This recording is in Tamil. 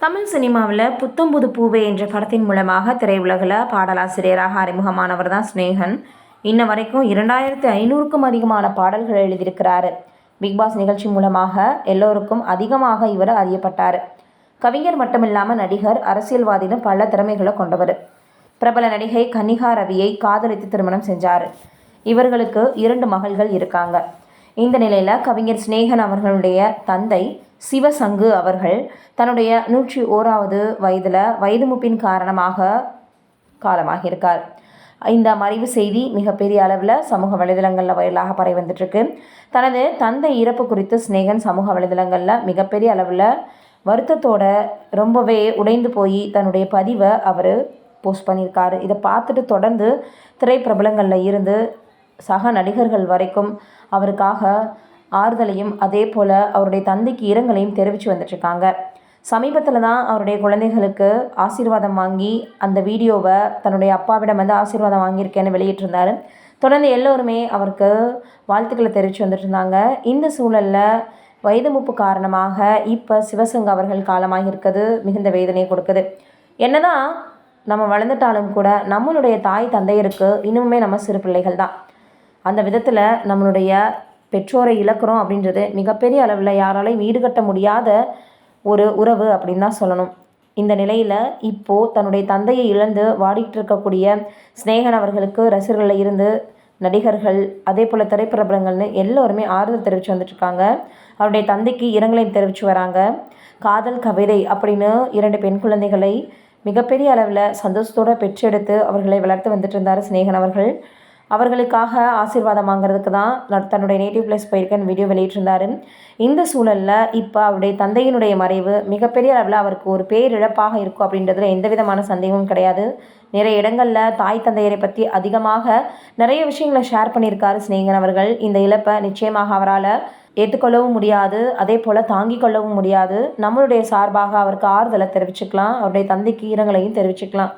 தமிழ் சினிமாவில் புத்தம்புது பூவே என்ற படத்தின் மூலமாக திரையுலகில் பாடலாசிரியராக அறிமுகமானவர் தான் ஸ்னேகன் இன்ன வரைக்கும் இரண்டாயிரத்தி ஐநூறுக்கும் அதிகமான பாடல்கள் எழுதியிருக்கிறாரு. பிக்பாஸ் நிகழ்ச்சி மூலமாக எல்லோருக்கும் அதிகமாக இவர் அறியப்பட்டார். கவிஞர் மட்டுமில்லாமல் நடிகர் அரசியல்வாதின்னு பல திறமைகளை கொண்டவர். பிரபல நடிகை கன்னிகா ரவியை காதலித்து திருமணம் செஞ்சார். இவர்களுக்கு இரண்டு மகள்கள் இருக்காங்க. இந்த நிலையில் கவிஞர் சிநேகன் அவர்களுடைய தந்தை சிவசங்கு அவர்கள் தன்னுடைய நூற்றி ஓராவது வயதில் வயது முப்பின் காரணமாக காலமாகியிருக்கார். இந்த மறைவு செய்தி மிகப்பெரிய அளவில் சமூக வலைதளங்களில் வயலாக பரவி வந்துட்டுருக்கு. தனது தந்தை இறப்பு குறித்து சிநேகன் சமூக வலைதளங்களில் மிகப்பெரிய அளவில் வருத்தத்தோட ரொம்பவே உடைந்து போய் தன்னுடைய பதிவை அவர் போஸ்ட் பண்ணியிருக்காரு. இதை பார்த்துட்டு தொடர்ந்து திரைப்பிரபலங்களில் இருந்து சக நடிகர்கள் வரைக்கும் அவருக்காக ஆறுதலையும் அதே போல் அவருடைய தந்தைக்கு இரங்கலையும் தெரிவித்து வந்துட்டுருக்காங்க சமீபத்தில் தான் அவருடைய குழந்தைகளுக்கு ஆசீர்வாதம் வாங்கி அந்த வீடியோவை தன்னுடைய அப்பாவிடம் வந்து ஆசீர்வாதம் வாங்கியிருக்கேன்னு வெளியிட்டிருந்தார். தொடர்ந்து எல்லோருமே அவருக்கு வாழ்த்துக்களை தெரிவித்து வந்துட்டு இருந்தாங்க இந்த சூழலில் வயது மூப்பு காரணமாக இப்போ சிவசங்க அவர்கள் காலமாக இருக்கிறது மிகுந்த வேதனையை கொடுக்குது. என்னதான் நம்ம வளர்ந்துட்டாலும் கூட நம்மளுடைய தாய் தந்தையருக்கு இன்னுமே நம்ம சிறு பிள்ளைகள் தான் அந்த விதத்தில் நம்மளுடைய பெற்றோரை இழக்கிறோம் அப்படின்றது மிகப்பெரிய அளவில் யாராலையும் ஈடுகட்ட முடியாத ஒரு உறவு அப்படின்னு தான் சொல்லணும். இந்த நிலையில் இப்போது தன்னுடைய தந்தையை இழந்து வாடிட்டு இருக்கக்கூடிய ஸ்னேகன் அவர்களுக்கு ரசிகர்களில் இருந்து நடிகர்கள் அதே போல் திரைப்பிரபலங்கள்னு எல்லோருமே ஆறுதல் தெரிவித்து வந்துட்டுருக்காங்க. அவருடைய தந்தைக்கு இரங்கலையும் தெரிவித்து வராங்க. காதல் கவிதை அப்படின்னு இரண்டு பெண் குழந்தைகளை மிகப்பெரிய அளவில் சந்தோஷத்தோடு பெற்றெடுத்து அவர்களை வளர்த்து வந்துட்டு இருந்தார் சிநேகன் அவர்கள். அவர்களுக்காக ஆசீர்வாதம் வாங்குறதுக்கு தான் தன்னுடைய நேட்டிவ் பிளேஸ் போயிருக்கேன்னு வீடியோ வெளியிட்டிருந்தார். இந்த சூழலில் இப்போ அவருடைய தந்தையினுடைய மறைவு மிகப்பெரிய அளவில் அவருக்கு ஒரு பேரிழப்பாக இருக்கும் அப்படின்றதுல எந்த விதமான சந்தேகமும் கிடையாது. நிறைய இடங்களில் தாய் தந்தையரை பற்றி அதிகமாக நிறைய விஷயங்களை ஷேர் பண்ணியிருக்காரு சிநேகன் அவர்கள். இந்த இழப்பை நிச்சயமாக அவரால் ஏற்றுக்கொள்ளவும் முடியாது. அதே போல் தாங்கிக் கொள்ளவும் முடியாது. நம்மளுடைய சார்பாக அவருக்கு ஆறுதலை தெரிவிச்சுக்கலாம். அவருடைய தந்தைக்கு ஈரங்களையும் தெரிவிச்சுக்கலாம்.